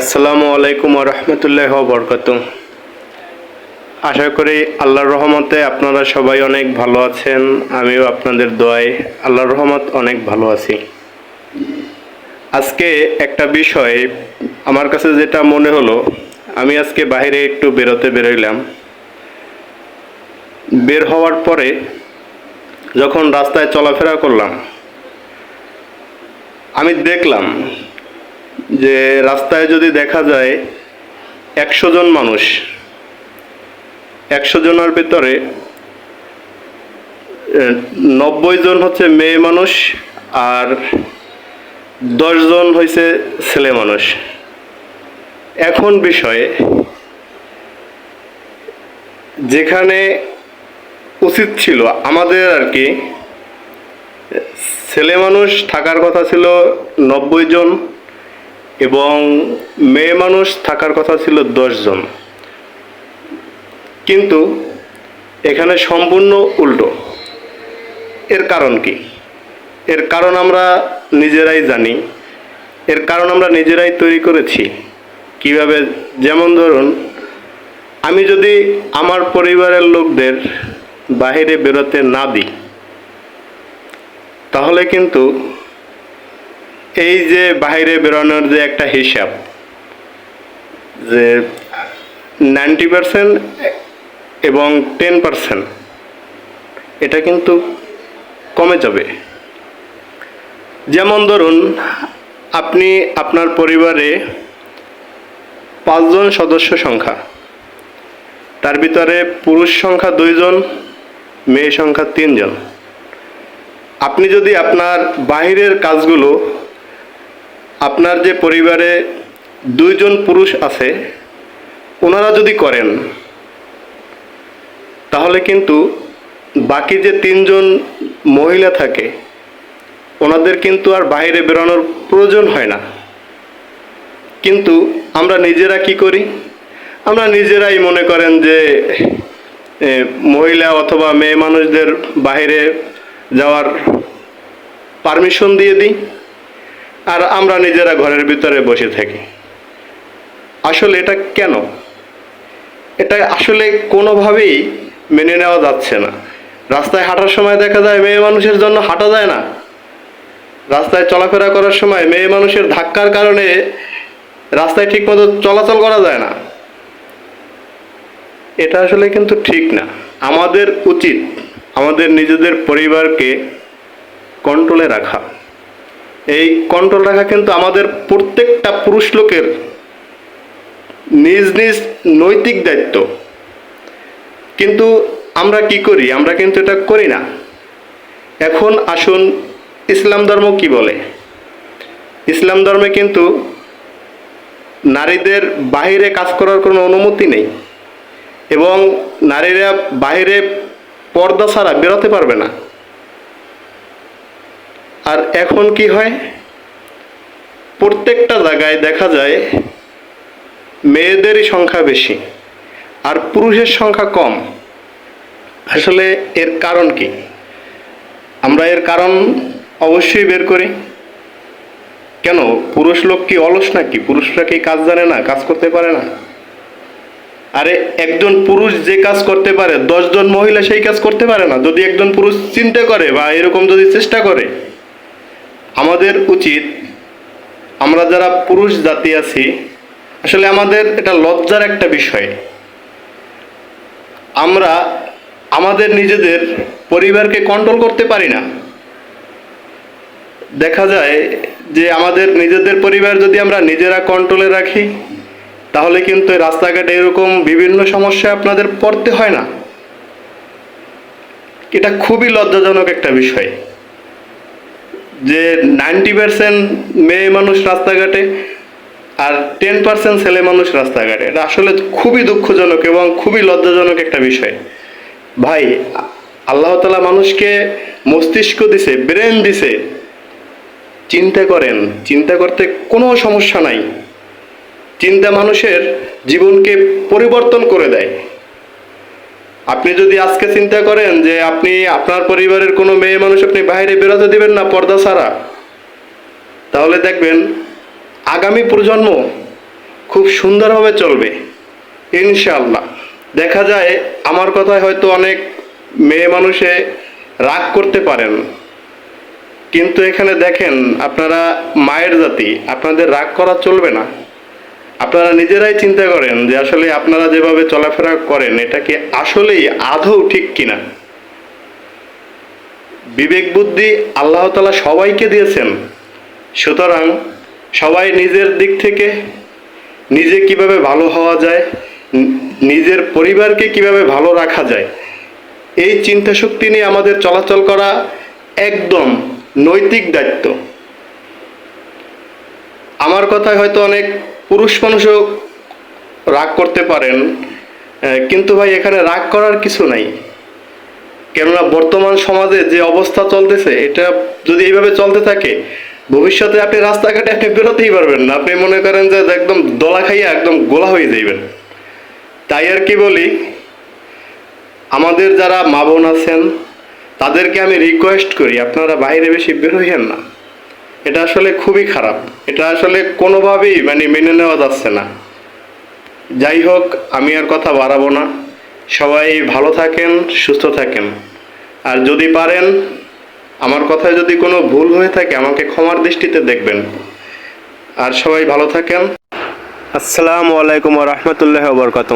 আসসালামু আলাইকুম রহমতুল্লাহ বরকত আশা করি আল্লাহর রহমতে আপনারা সবাই অনেক ভালো আছেন, আমিও আপনাদের দোয়ায় আল্লাহর রহমত অনেক ভালো আছি। আজকে একটা বিষয় আমার কাছে যেটা মনে হলো, আমি আজকে বাইরে একটু বেরোতে বেরোইলাম। বের হওয়ার পরে যখন রাস্তায় চলাফেরা করলাম, আমি দেখলাম যে রাস্তায় যদি দেখা যায় একশো জন মানুষ, একশো জনের ভিতরে নব্বই জন হচ্ছে মেয়ে মানুষ আর জন হয়েছে ছেলে মানুষ। এখন বিষয়ে, যেখানে উচিত ছিল আমাদের আর কি, ছেলে মানুষ থাকার কথা ছিল নব্বই জন এবং মেয়ে মানুষ থাকার কথা ছিল জন কিন্তু এখানে সম্পূর্ণ উল্টো। এর কারণ কি? এর কারণ আমরা নিজেরাই জানি। এর কারণ আমরা নিজেরাই তৈরি করেছি। কীভাবে? যেমন ধরুন, আমি যদি আমার পরিবারের লোকদের বাইরে বেরোতে না দিই, তাহলে কিন্তু এই যে বাইরে বেরোনোর যে একটা হিসাব, যে নাইনটি পারসেন্ট এবং টেন পারসেন্ট, এটা কিন্তু কমে যাবে। যেমন ধরুন, আপনি আপনার পরিবারে পাঁচজন সদস্য সংখ্যা, তার ভিতরে পুরুষ সংখ্যা দুইজন, মেয়ে সংখ্যা তিনজন। আপনি যদি আপনার বাহিরের কাজগুলো আপনার যে পরিবারে দুইজন পুরুষ আছে, ওনারা যদি করেন, তাহলে কিন্তু বাকি যে তিনজন মহিলা থাকে, ওনাদের কিন্তু আর বাইরে বেরোনোর প্রয়োজন হয় না। কিন্তু আমরা নিজেরা কি করি? আমরা নিজেরাই মনে করেন যে মহিলা অথবা মেয়ে মানুষদের বাইরে যাওয়ার পারমিশন দিয়ে দিই। আর আমরা নিজেরা ঘরের ভিতরে বসে থাকি। আসলে এটা কেন? এটা আসলে কোনোভাবেই মেনে নেওয়া যাচ্ছে না। রাস্তায় হাঁটার সময় দেখা যায় মেয়ে মানুষের জন্য হাঁটা যায় না। রাস্তায় চলাফেরা করার সময় মেয়ে মানুষের ধাক্কার কারণে রাস্তায় ঠিকমতো চলাচল করা যায় না। এটা আসলে কিন্তু ঠিক না। আমাদের উচিত আমাদের নিজেদের পরিবারকে কন্ট্রোলে রাখা। এই কন্ট্রোল রাখা কিন্তু আমাদের প্রত্যেকটা পুরুষ লোকের নিজ নিজ নৈতিক দায়িত্ব। কিন্তু আমরা কি করি? আমরা কিন্তু এটা করি না। এখন আসুন ইসলাম ধর্ম কি বলে? ইসলাম ধর্মে কিন্তু নারীদের বাইরে কাজ করার কোনো অনুমতি নেই এবং নারীরা বাইরে পর্দা ছাড়া বেরোতে পারবে না। আর এখন কি হয়? প্রত্যেকটা জায়গায় দেখা যায় মেয়েদেরই সংখ্যা বেশি আর পুরুষের সংখ্যা কম। আসলে এর কারণ কি? আমরা এর কারণ অবশ্যই বের করি। কেন? পুরুষ লোক কি অলস নাকি? পুরুষরা কি কাজ জানে না, কাজ করতে পারে না? আরে একজন পুরুষ যে কাজ করতে পারে, দশজন মহিলা সেই কাজ করতে পারে না। যদি একজন পুরুষ চিন্তা করে বা এরকম যদি চেষ্টা করে আমাদের উচিত, আমরা যারা পুরুষ জাতি আছি, আসলে আমাদের এটা লজ্জার একটা বিষয়। আমরা আমাদের নিজেদের পরিবারকে কন্ট্রোল করতে পারি না। দেখা যায় যে আমাদের নিজেদের পরিবার যদি আমরা নিজেরা কন্ট্রোলে রাখি, তাহলে কিন্তু রাস্তাঘাটে এরকম বিভিন্ন সমস্যায় আপনাদের পড়তে হয় না। এটা খুবই লজ্জাজনক একটা বিষয়। যে নাইনটি পার্সেন্ট মেয়ে মানুষ রাস্তাঘাটে আর টেন পার্সেন্ট ছেলে মানুষ রাস্তাঘাটে। এটা আসলে খুবই দুঃখজনক এবং খুবই লজ্জাজনক একটা বিষয়। ভাই, আল্লাহ তালা মানুষকে মস্তিষ্ক দিছে, ব্রেন দিছে। চিন্তা করেন, চিন্তা করতে কোনো সমস্যা নাই। চিন্তা মানুষের জীবনকে পরিবর্তন করে দেয়। আপনি যদি আজকে চিন্তা করেন যে আপনি আপনার পরিবারের কোনো মেয়ে মানুষ আপনি বাইরে বেরোতে দিবেন না পর্দা ছাড়া, তাহলে দেখবেন আগামী প্রজন্ম খুব সুন্দরভাবে চলবে ইনশাল্লাহ দেখা যায় আমার কথায় হয়তো অনেক মেয়ে মানুষে রাগ করতে পারেন, কিন্তু এখানে দেখেন আপনারা মায়ের জাতি, আপনাদের রাগ করা চলবে না। আপনারা নিজেরাই চিন্তা করেন যে আসলে আপনারা যেভাবে চলাফেরা করেন, এটা কি আসলেই আদৌ ঠিক কিনা? বিবেক বুদ্ধি আল্লাহ তালা সবাইকে দিয়েছেন। সুতরাং সবাই নিজের দিক থেকে নিজে কীভাবে ভালো হওয়া যায়, নিজের পরিবারকে কীভাবে ভালো রাখা যায়, এই চিন্তা শক্তি নিয়ে আমাদের চলাচল করা একদম নৈতিক দায়িত্ব। আমার কথায় হয়তো অনেক পুরুষ মানুষও রাগ করতে পারেন কিন্তু ভাই এখানে রাগ করার কিছু নাই। কেননা বর্তমান সমাজে যে অবস্থা চলতেছে, এটা যদি এইভাবে চলতে থাকে, ভবিষ্যতে আপনি রাস্তাঘাটে আপনি বেরোতেই পারবেন না। আপনি মনে করেন যে একদম দলা খাইয়া একদম গোলা হয়ে যাইবেন। তাই আর কি বলি, আমাদের যারা মা বোন আছেন, তাদেরকে আমি রিকোয়েস্ট করি, আপনারা বাইরে বেশি বের হইয়েন না। এটা আসলে খুবই খারাপ। এটা আসলে কোনোভাবেই মানে মেনে নেওয়া যাচ্ছে না। যাই হোক, আমি আর কথা বাড়াবো না। সবাই ভালো থাকেন, সুস্থ থাকেন। আর যদি পারেন, আমার কথায় যদি কোনো ভুল হয়ে থাকে, আমাকে ক্ষমার দৃষ্টিতে দেখবেন। আর সবাই ভালো থাকেন। আসসালামু আলাইকুম রহমতুল্লাহ বরকাত